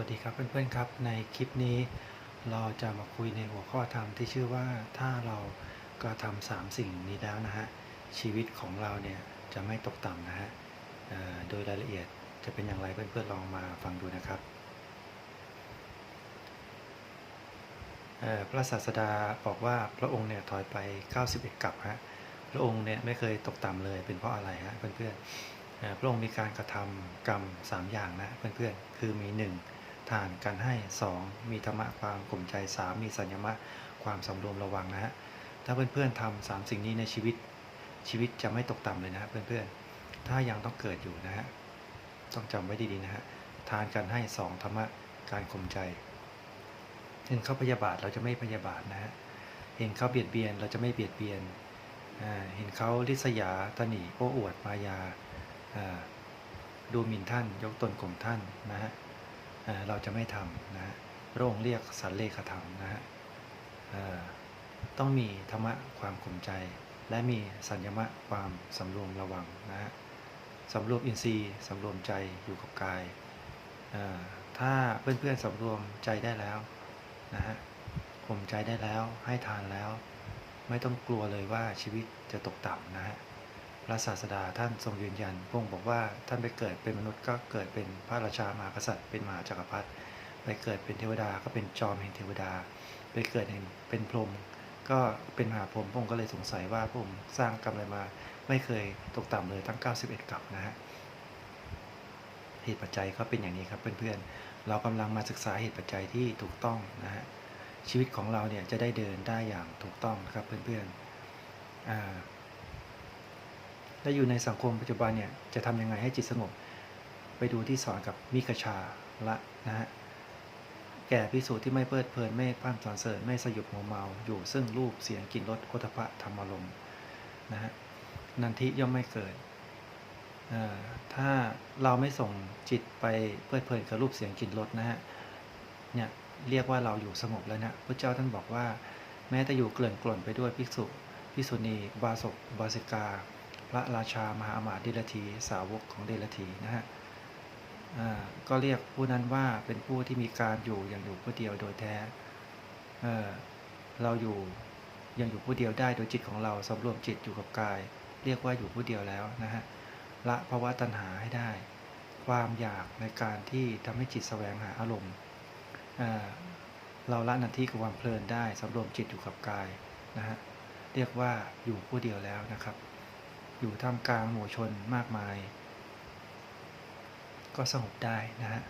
วัสดีครับเพื่อนๆครับในคลิปนี้เราจะมาคุยในหัวข้อธรรมที่ชื่อว่าถ้าเราก็ทำสามสิ่งนี้แล้วนะฮะชีวิตของเราเนี่ยจะไม่ตกต่ำนะฮะโดยรายละเอียดจะเป็นอย่างไรเพื่อนๆลองมาฟังดูนะครับพระศาสดาบอกว่าพระองค์เนี่ยถอยไป 91กับฮะพระองค์เนี่ยไม่เคยตกต่ำเลยเป็นเพราะอะไรฮะเพื่อนๆเอ่อพระองค์มีการกระทำกรรม 3 อย่างนะเพื่อนๆ คือมี 1. ทานการให้ 2. มีธรรมะความข่มใจ 3. มีสัญญมะความสำรวมระวังนะฮะถ้าเพื่อนๆทำสามสิ่งนี้ในชีวิตชีวิตจะไม่ตกต่ำเลยนะฮะเพื่อนๆ ถ้ายังต้องเกิดอยู่นะฮะต้องจำไว้ดีๆนะฮะทานการให้ 2. ธรรมะการข่มใจเห็นเขาพยาบาทเราจะไม่พยาบาทนะฮะเห็นเขาเบียดเบียนเราจะไม่เบียดเบียนอ่าเห็นเขาลิษยาตนีโอ้อวดมายาดูหมิ่นท่าน ยกตนข่มท่านนะฮะ เราจะไม่ทำนะฮะพระองค์เรียกสันเลขธรรมนะฮะต้องมีธรรมะความข่มใจ และมีสัญญมะความสำรวมระวังนะฮะสำรวมอินทรีย์สำรวมใจอยู่กับกาย ถ้าเพื่อนๆสำรวมใจได้แล้วนะฮะข่มใจได้แล้วให้ทานแล้ว ไม่ต้องกลัวเลยว่าชีวิตจะตกต่ำนะฮะ พระศาสดาท่านทรงยืนยันพระองค์บอกว่าท่านไปเกิดเป็นมนุษย์ก็เกิดเป็นพระราชามหากษัตริย์ เป็นมหาจักรพรรดิไปเกิดเป็นเทวดาก็เป็นจอมแห่งเทวดา ไปเกิดเป็นพรหมก็เป็นมหาพรหมพระองค์ก็เลยสงสัยว่าพระองค์สร้างกรรมอะไรมา ไม่เคยตกต่ำเลยทั้ง 91 กับนะฮะเหตุปัจจัยก็เป็นอย่างนี้ครับเพื่อนๆเรากำลังมาศึกษาเหตุปัจจัยที่ถูกต้องนะฮะชีวิตของเราเนี่ยจะได้เดินได้อย่างถูกต้องนะครับเพื่อนๆอ่า และอยู่ในสังคมปัจจุบันเนี่ยจะทำยังไงให้จิตสงบ ไปดูที่สอนกับมิกชาละนะฮะแก่พิสูจน์ที่ไม่เพลิดเพลินไม่พร่ำสรรเสริญไม่สยบหัวเมาอยู่ซึ่งรูปเสียงกลิ่นรสโคฏฐะธรรมารมนะฮะนันทิย่อมไม่เกิดถ้าเราไม่ส่งจิตไปเพลิดเพลินกับรูปเสียงกลิ่นรสนะฮะเนี่ยเรียกว่าเราอยู่สงบแล้วนะพระเจ้าท่านบอกว่า แม้แต่อยู่เกลื่อนกล่นไปด้วยภิกษุภิกษุณีบาสกบาสิกา พระราชามหาอมาตย์เดลทีสาวกของเดลทีนะฮะก็เรียกผู้นั้นว่าเป็นผู้ที่มีการอยู่อย่างอยู่ผู้เดียวโดยแท้เเราอยู่ยังอยู่ผู้เดียวได้โดยจิตของเราสำรวมจิตอยู่กับกาย เรียกว่าอยู่ผู้เดียวแล้วนะฮะละภาวะตัณหาให้ได้ ความอยากในการที่ทำให้จิตแสวงหาอารมณ์เราละนันทีกับความเพลินได้สำรวมจิตอยู่กับกายนะฮะเรียกว่าอยู่ผู้เดียวแล้วนะครับ อยู่ท่ามกลางหมู่ชนมากมาย ก็สงบได้นะฮะ